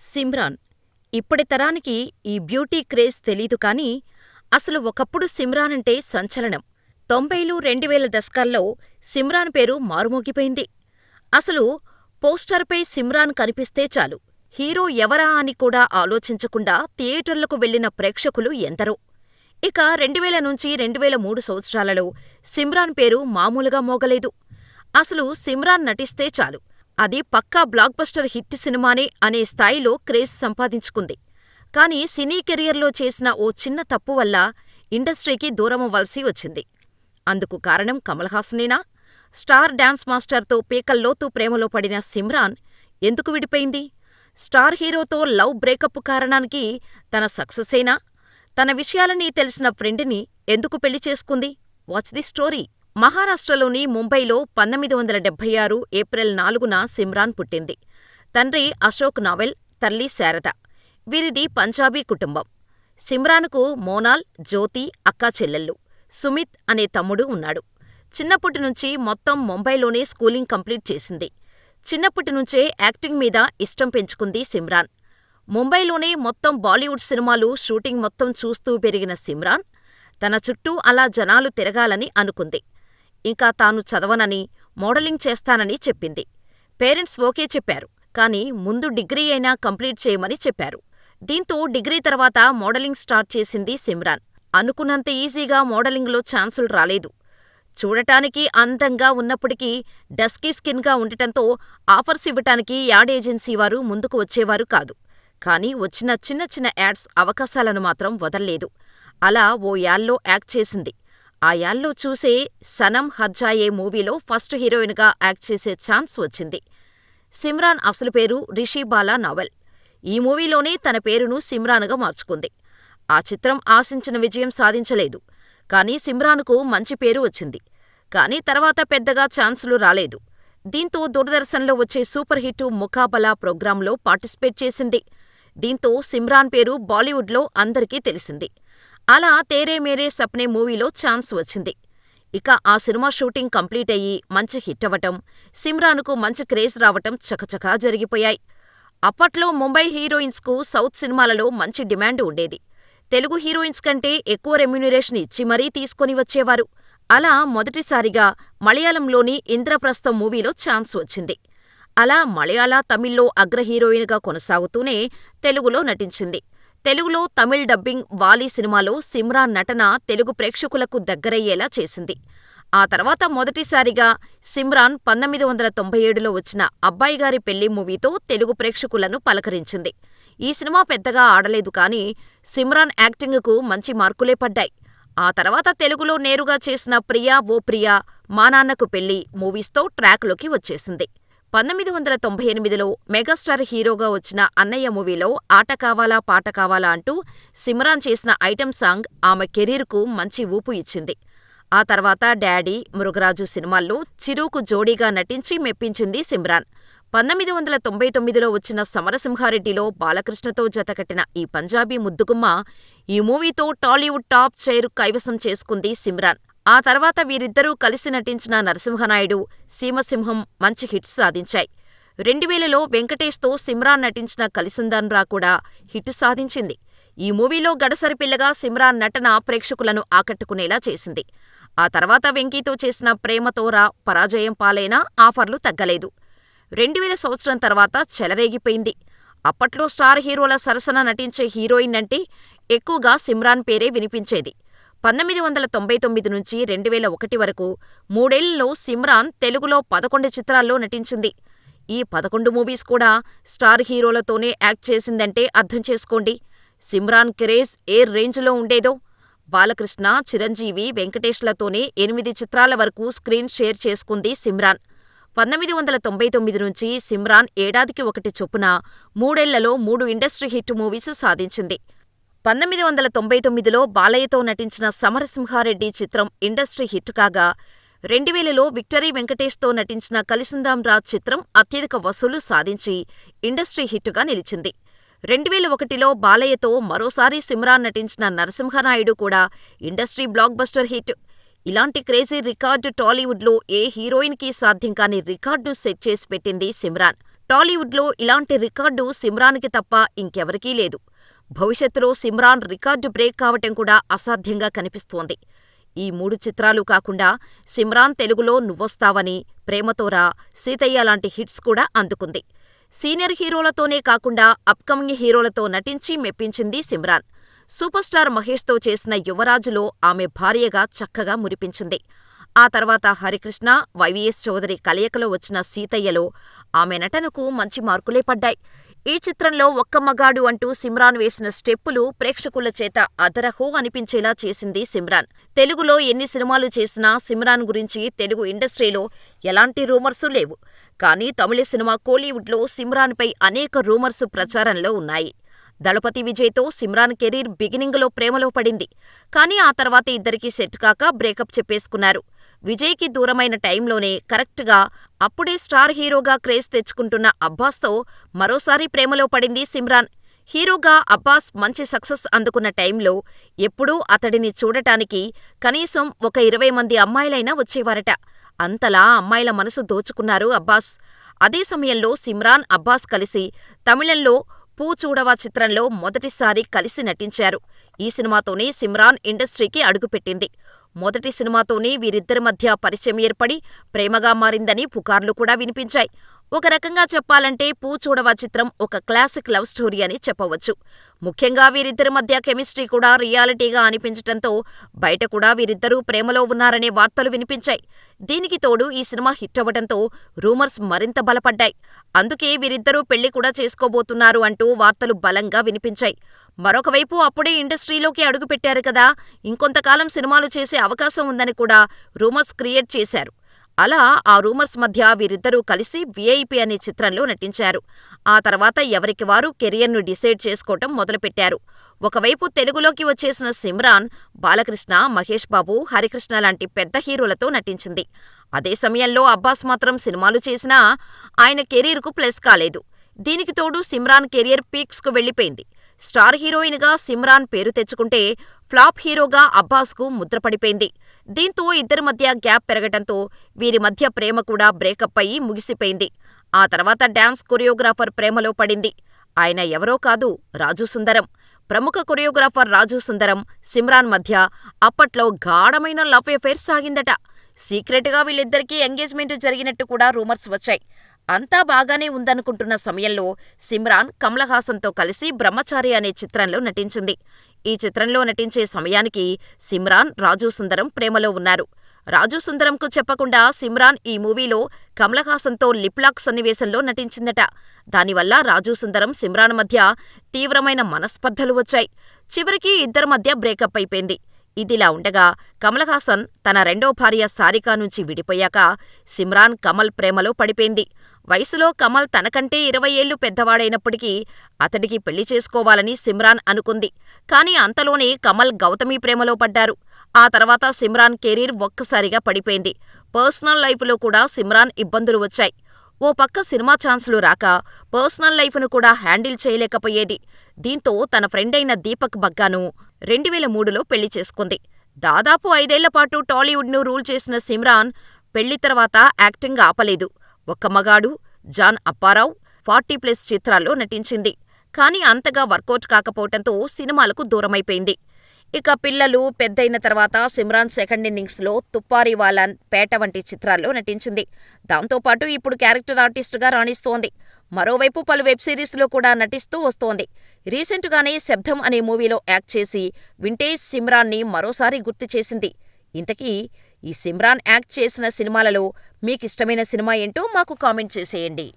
సిమ్రాన్ ఇప్పటి తరానికి ఈ బ్యూటీ క్రేజ్ తెలీదు కానీ, అసలు ఒకప్పుడు సిమ్రాన్ అంటే సంచలనం. తొంభైలు, రెండువేల దశకాల్లో సిమ్రాన్ పేరు మారుమోగిపోయింది. అసలు పోస్టర్పై సిమ్రాన్ కనిపిస్తే చాలు, హీరో ఎవరా అని కూడా ఆలోచించకుండా థియేటర్లకు వెళ్ళిన ప్రేక్షకులు ఎందరో! ఇక రెండువేల నుంచి రెండువేల మూడు సంవత్సరాలలో సిమ్రాన్ పేరు మామూలుగా మోగలేదు. అసలు సిమ్రాన్ నటిస్తే చాలు, అది పక్కా బ్లాక్బస్టర్ హిట్ సినిమానే అనే స్థాయిలో క్రేజ్ సంపాదించుకుంది. కానీ సినీ కెరియర్లో చేసిన ఓ చిన్న తప్పు వల్ల ఇండస్ట్రీకి దూరమవ్వాల్సి వచ్చింది. అందుకు కారణం కమల్ హాసనేనా? స్టార్ డాన్స్ మాస్టర్తో పీకల్లోతు ప్రేమలో పడిన సిమ్రాన్ ఎందుకు విడిపోయింది? స్టార్ హీరోతో లవ్ బ్రేకప్ కారణానికి తన సక్సెసేనా? తన విషయాలన్నీ తెలిసిన ఫ్రెండ్ని ఎందుకు పెళ్ళి చేసుకుంది? Watch the story. మహారాష్ట్రలోని ముంబైలో పంతొమ్మిది వందల డెబ్బై ఆరు ఏప్రిల్ నాలుగున సిమ్రాన్ పుట్టింది. తండ్రి అశోక్ నావెల్, తల్లి శారద. వీరిది పంజాబీ కుటుంబం. సిమ్రాన్కు మోనాల్, జ్యోతి అక్కాచెల్లెళ్ళు. సుమిత్ అనే తమ్ముడు ఉన్నాడు. చిన్నప్పటి నుంచి మొత్తం ముంబైలోనే స్కూలింగ్ కంప్లీట్ చేసింది. చిన్నప్పటి నుంచే యాక్టింగ్ మీద ఇష్టం పెంచుకుంది సిమ్రాన్. ముంబైలోనే మొత్తం బాలీవుడ్ సినిమాలు షూటింగ్ మొత్తం చూస్తూ పెరిగిన సిమ్రాన్, తన చుట్టూ అలా జనాలు తిరగాలని అనుకుంది. ఇంకా తాను చదవనని, మోడలింగ్ చేస్తానని చెప్పింది. పేరెంట్స్ ఓకే చెప్పారు. కానీ ముందు డిగ్రీ అయినా కంప్లీట్ చేయమని చెప్పారు. దీంతో డిగ్రీ తర్వాత మోడలింగ్ స్టార్ట్ చేసింది సిమ్రాన్. అనుకున్నంత ఈజీగా మోడలింగ్లో ఛాన్సులు రాలేదు. చూడటానికి అందంగా ఉన్నప్పటికీ డస్కీ స్కిన్గా ఉండటంతో ఆఫర్స్ ఇవ్వటానికి యాడ్ ఏజెన్సీ వారు ముందుకు వచ్చేవారు కాదు. కానీ వచ్చిన చిన్న చిన్న యాడ్స్ అవకాశాలను మాత్రం వదల్లేదు. అలా ఓ యాడ్లో యాక్ట్ చేసింది. ఆ యాడ్లో చూసే సనమ్ హర్జాయే మూవీలో ఫస్ట్ హీరోయిన్గా యాక్ట్ చేసే ఛాన్స్ వచ్చింది. సిమ్రాన్ అసలు పేరు రిషి బాలా నవల్ ఈ మూవీలోనే తన పేరును సిమ్రాన్గా మార్చుకుంది. ఆ చిత్రం ఆశించిన విజయం సాధించలేదు. కానీ సిమ్రాన్కు మంచి పేరు వచ్చింది. కానీ తర్వాత పెద్దగా ఛాన్సులు రాలేదు. దీంతో దూరదర్శన్లో వచ్చే సూపర్ హిట్ ముకాబలా ప్రోగ్రాంలో పార్టిసిపేట్ చేసింది. దీంతో సిమ్రాన్ పేరు బాలీవుడ్లో అందరికీ తెలిసింది. అలా తేరే మేరే సప్నే మూవీలో ఛాన్స్ వచ్చింది. ఇక ఆ సినిమా షూటింగ్ కంప్లీట్ అయ్యి మంచి హిట్ అవ్వటం, సిమ్రాన్కు మంచి క్రేజ్ రావటం చకచకా జరిగిపోయాయి. అప్పట్లో ముంబై హీరోయిన్స్కు సౌత్ సినిమాలలో మంచి డిమాండ్ ఉండేది. తెలుగు హీరోయిన్స్ కంటే ఎక్కువ రెమ్యునరేషన్ ఇచ్చి మరీ తీసుకొని వచ్చేవారు. అలా మొదటిసారిగా మలయాళంలోని ఇంద్రప్రస్థం మూవీలో ఛాన్స్ వచ్చింది. అలా మలయాళ, తమిళ్ళో అగ్ర హీరోయిన్గా కొనసాగుతూనే తెలుగులో నటించింది. తెలుగులో తమిళ్ డబ్బింగ్ వాలీ సినిమాలో సిమ్రాన్ నటన తెలుగు ప్రేక్షకులకు దగ్గరయ్యేలా చేసింది. ఆ తర్వాత మొదటిసారిగా సిమ్రాన్ పంతొమ్మిది వందల తొంభై ఏడులో వచ్చిన అబ్బాయిగారి పెళ్ళి మూవీతో తెలుగు ప్రేక్షకులను పలకరించింది. ఈ సినిమా పెద్దగా ఆడలేదు కానీ సిమ్రాన్ యాక్టింగుకు మంచి మార్కులే పడ్డాయి. ఆ తర్వాత తెలుగులో నేరుగా చేసిన ప్రియా ఓ ప్రియా, మా నాన్నకు పెళ్ళి మూవీస్తో ట్రాక్లోకి వచ్చేసింది. పంతొమ్మిది వందల తొంభై ఎనిమిదిలో మెగాస్టార్ హీరోగా వచ్చిన అన్నయ్య మూవీలో ఆట కావాలా పాట కావాలా అంటూ సిమ్రాన్ చేసిన ఐటెం సాంగ్ ఆమె కెరీర్కు మంచి ఊపు ఇచ్చింది. ఆ తర్వాత డాడీ, మృగరాజు సినిమాల్లో చిరుకు జోడీగా నటించి మెప్పించింది సిమ్రాన్. పంతొమ్మిది వందల తొంభై తొమ్మిదిలో వచ్చిన సమరసింహారెడ్డిలో బాలకృష్ణతో జతకట్టిన ఈ పంజాబీ ముద్దుగుమ్మ ఈ మూవీతో టాలీవుడ్ టాప్ చైర్ కైవసం చేసుకుంది సిమ్రాన్. ఆ తర్వాత వీరిద్దరూ కలిసి నటించిన నరసింహనాయుడు, సీమసింహం మంచి హిట్స్ సాధించాయి. రెండువేలలో వెంకటేష్తో సిమ్రాన్ నటించిన కలిసుందన్రా కూడా హిట్ సాధించింది. ఈ మూవీలో గడసరి పిల్లగా సిమ్రాన్ నటన ప్రేక్షకులను ఆకట్టుకునేలా చేసింది. ఆ తర్వాత వెంకీతో చేసిన ప్రేమతోరా పరాజయం పాలైనా ఆఫర్లు తగ్గలేదు. రెండువేల సంవత్సరం తర్వాత చెలరేగిపోయింది. అప్పట్లో స్టార్ హీరోల సరసన నటించే హీరోయిన్ అంటే ఎక్కువగా సిమ్రాన్ పేరే వినిపించేది. పంతొమ్మిది వందల తొంభై తొమ్మిది నుంచి రెండువేల ఒకటి వరకు మూడేళ్ళలో సిమ్రాన్ తెలుగులో పదకొండు చిత్రాల్లో నటించింది. ఈ పదకొండు మూవీస్ కూడా స్టార్ హీరోలతోనే యాక్ట్ చేసిందంటే అర్థం చేసుకోండి. సిమ్రాన్ క్రేజ్ ఏ రేంజ్లో ఉండేదో! బాలకృష్ణ, చిరంజీవి, వెంకటేష్లతోనే ఎనిమిది చిత్రాల వరకు స్క్రీన్ షేర్ చేసుకుంది సిమ్రాన్. పంతొమ్మిది వందల తొంభై తొమ్మిది నుంచి సిమ్రాన్ ఏడాదికి ఒకటి చొప్పున మూడేళ్ళలో మూడు ఇండస్ట్రీ హిట్ మూవీస్ సాధించింది. పంతొమ్మిది వందల తొంభై తొమ్మిదిలో బాలయ్యతో నటించిన సమరసింహారెడ్డి చిత్రం ఇండస్ట్రీ హిట్ కాగా, రెండువేలలో విక్టరీ వెంకటేష్తో నటించిన కలిసుందాం రా చిత్రం అత్యధిక వసూలు సాధించి ఇండస్ట్రీ హిట్టుగా నిలిచింది. రెండువేల ఒకటిలో బాలయ్యతో మరోసారి సిమ్రాన్ నటించిన నరసింహనాయుడు కూడా ఇండస్ట్రీ బ్లాక్ బస్టర్ హిట్. ఇలాంటి క్రేజీ రికార్డు టాలీవుడ్లో ఏ హీరోయిన్కి సాధ్యం కాని రికార్డును సెట్ చేసి పెట్టింది సిమ్రాన్. టాలీవుడ్లో ఇలాంటి రికార్డు సిమ్రాన్కి తప్ప ఇంకెవరికీ లేదు. భవిష్యత్తులో సిమ్రాన్ రికార్డు బ్రేక్ కావటం కూడా అసాధ్యంగా కనిపిస్తోంది. ఈ మూడు చిత్రాలు కాకుండా సిమ్రాన్ తెలుగులో నువ్వొస్తావని, ప్రేమతోరా, సీతయ్య లాంటి హిట్స్ కూడా అందుకుంది. సీనియర్ హీరోలతోనే కాకుండా అప్కమింగ్ హీరోలతో నటించి మెప్పించింది సిమ్రాన్. సూపర్ స్టార్ మహేష్తో చేసిన యువరాజులో ఆమె భార్యగా చక్కగా మురిపించింది. ఆ తర్వాత హరికృష్ణ, వైవీఎస్ చౌదరి కలయికలో వచ్చిన సీతయ్యలో ఆమె నటనకు మంచి మార్కులే పడ్డాయి. ఈ చిత్రంలో ఒక్క మగాడు అంటూ సిమ్రాన్ వేసిన స్టెప్పులు ప్రేక్షకుల చేత అదరహో అనిపించేలా చేసింది సిమ్రాన్. తెలుగులో ఎన్ని సినిమాలు చేసినా సిమ్రాన్ గురించి తెలుగు ఇండస్ట్రీలో ఎలాంటి రూమర్సు లేవు. కానీ తమిళ సినిమా కోలీవుడ్లో సిమ్రాన్పై అనేక రూమర్సు ప్రచారంలో ఉన్నాయి. దళపతి విజయ్తో సిమ్రాన్ కెరీర్ బిగినింగులో ప్రేమలో పడింది. కానీ ఆ తర్వాత ఇద్దరికీ సెట్ కాక బ్రేకప్ చెప్పేసుకున్నారు. విజయ్కి దూరమైన టైంలోనే కరెక్ట్గా అప్పుడే స్టార్ హీరోగా క్రేజ్ తెచ్చుకుంటున్న అబ్బాస్తో మరోసారి ప్రేమలో పడింది సిమ్రాన్. హీరోగా అబ్బాస్ మంచి సక్సెస్ అందుకున్న టైంలో ఎప్పుడూ అతడిని చూడటానికి కనీసం ఒక ఇరవై మంది అమ్మాయిలైనా వచ్చేవారట. అంతలా అమ్మాయిల మనసు దోచుకున్నారు అబ్బాస్. అదే సమయంలో సిమ్రాన్, అబ్బాస్ కలిసి తమిళంలో పూ చూడవా చిత్రంలో మొదటిసారి కలిసి నటించారు. ఈ సినిమాతోనే సిమ్రాన్ ఇండస్ట్రీకి అడుగుపెట్టింది. మొదటి సినిమాతోనే వీరిద్దరి మధ్య పరిచయం ఏర్పడి ప్రేమగా మారిందని పుకార్లు కూడా వినిపించాయి. ఒక రకంగా చెప్పాలంటే పూ చూడవా చిత్రం ఒక క్లాసిక్ లవ్ స్టోరీ అని చెప్పవచ్చు. ముఖ్యంగా వీరిద్దరి మధ్య కెమిస్ట్రీ కూడా రియాలిటీగా అనిపించటంతో బయట కూడా వీరిద్దరూ ప్రేమలో ఉన్నారనే వార్తలు వినిపించాయి. దీనికి తోడు ఈ సినిమా హిట్ అవ్వటంతో రూమర్స్ మరింత బలపడ్డాయి. అందుకే వీరిద్దరూ పెళ్ళి కూడా చేసుకోబోతున్నారు అంటూ వార్తలు బలంగా వినిపించాయి. మరొకవైపు అప్పుడే ఇండస్ట్రీలోకి అడుగుపెట్టారు కదా, ఇంకొంతకాలం సినిమాలు చేసే అవకాశం ఉందని కూడా రూమర్స్ క్రియేట్ చేశారు. అలా ఆ రూమర్స్ మధ్య వీరిద్దరూ కలిసి వీఐపీ అనే చిత్రంలో నటించారు. ఆ తర్వాత ఎవరికి వారు కెరియర్ను డిసైడ్ చేసుకోవటం మొదలుపెట్టారు. ఒకవైపు తెలుగులోకి వచ్చేసిన సిమ్రాన్ బాలకృష్ణ, మహేష్ బాబు, హరికృష్ణ లాంటి పెద్ద హీరోలతో నటించింది. అదే సమయంలో అబ్బాస్ మాత్రం సినిమాలు చేసినా ఆయన కెరీర్కు ప్లస్ కాలేదు. దీనికి తోడు సిమ్రాన్ కెరీర్ పీక్స్కు వెళ్ళిపోయింది. స్టార్ హీరోయిన్గా సిమ్రాన్ పేరు తెచ్చుకుంటే ఫ్లాప్ హీరోగా అబ్బాస్కు ముద్రపడిపోయింది. దీంతో ఇద్దరి మధ్య గ్యాప్ పెరగటంతో వీరి మధ్య ప్రేమ కూడా బ్రేకప్ అయి ముగిసిపోయింది. ఆ తర్వాత డాన్స్ కొరియోగ్రాఫర్ ప్రేమలో పడింది. ఆయన ఎవరో కాదు రాజు సుందరం. ప్రముఖ కొరియోగ్రాఫర్ రాజు సుందరం, సిమ్రాన్ మధ్య అప్పట్లో గాఢమైన లవ్ ఎఫైర్ సాగిందట. సీక్రెట్గా వీళ్ళిద్దరికీ ఎంగేజ్మెంట్ జరిగినట్టు కూడా రూమర్స్ వచ్చాయి. అంతా బాగానే ఉందనుకుంటున్న సమయంలో సిమ్రాన్ కమల్ హాసన్తో కలిసి బ్రహ్మచారి అనే చిత్రంలో నటించింది. ఈ చిత్రంలో నటించే సమయానికి సిమ్రాన్, రాజు సుందరం ప్రేమలో ఉన్నారు. రాజు సుందరంకు చెప్పకుండా సిమ్రాన్ ఈ మూవీలో కమల్ హాసన్తో లిప్లాక్ సన్నివేశంలో నటించిందట. దానివల్ల రాజు సుందరం, సిమ్రాన్ మధ్య తీవ్రమైన మనస్పర్ధలు వచ్చాయి. చివరికి ఇద్దరి మధ్య బ్రేకప్ అయిపోయింది. ఇదిలా ఉండగా కమల్ హాసన్ తన రెండో భార్య సారికా నుంచి విడిపోయాక సిమ్రాన్ కమల్ ప్రేమలో పడిపోయింది. వయసులో కమల్ తనకంటే ఇరవై ఏళ్ళు పెద్దవాడైనప్పటికీ అతడికి పెళ్ళి చేసుకోవాలని సిమ్రాన్ అనుకుంది. కానీ అంతలోనే కమల్ గౌతమి ప్రేమలో పడ్డారు. ఆ తర్వాత సిమ్రాన్ కెరీర్ ఒక్కసారిగా పడిపోయింది. పర్సనల్ లైఫ్లో కూడా సిమ్రాన్ ఇబ్బందులు వచ్చాయి. ఓ పక్క సినిమా ఛాన్సులు రాక పర్సనల్ లైఫ్ను కూడా హ్యాండిల్ చేయలేకపోయేది. దీంతో తన ఫ్రెండైన దీపక్ బగ్గాను రెండువేల మూడులో పెళ్ళి చేసుకుంది. దాదాపు ఐదేళ్ళపాటు టాలీవుడ్ను రూల్ చేసిన సిమ్రాన్ పెళ్ళి తర్వాత యాక్టింగ్ ఆపలేదు. ఒక్క మగాడు, జాన్ అప్పారావు, ఫార్టీ ప్లస్ చిత్రాల్లో నటించింది. కానీ అంతగా వర్కౌట్ కాకపోవటంతో సినిమాలకు దూరమైపోయింది. ఇక పిల్లలు పెద్దయిన తర్వాత సిమ్రాన్ సెకండ్ ఇన్నింగ్స్లో తుప్పారివాలన్, పేట వంటి చిత్రాల్లో నటించింది. దాంతోపాటు ఇప్పుడు క్యారెక్టర్ ఆర్టిస్టుగా రాణిస్తోంది. మరోవైపు పలు వెబ్ సిరీస్లో కూడా నటిస్తూ వస్తోంది. రీసెంటుగానే శబ్దం అనే మూవీలో యాక్ట్ చేసి వింటేజ్ సిమ్రాన్ని మరోసారి గుర్తు చేసింది. ఇంతకీ ఈ సిమ్రాన్ యాక్ట్ చేసిన సినిమాలలో మీకిష్టమైన సినిమా ఏంటో మాకు కామెంట్ చేసేయండి.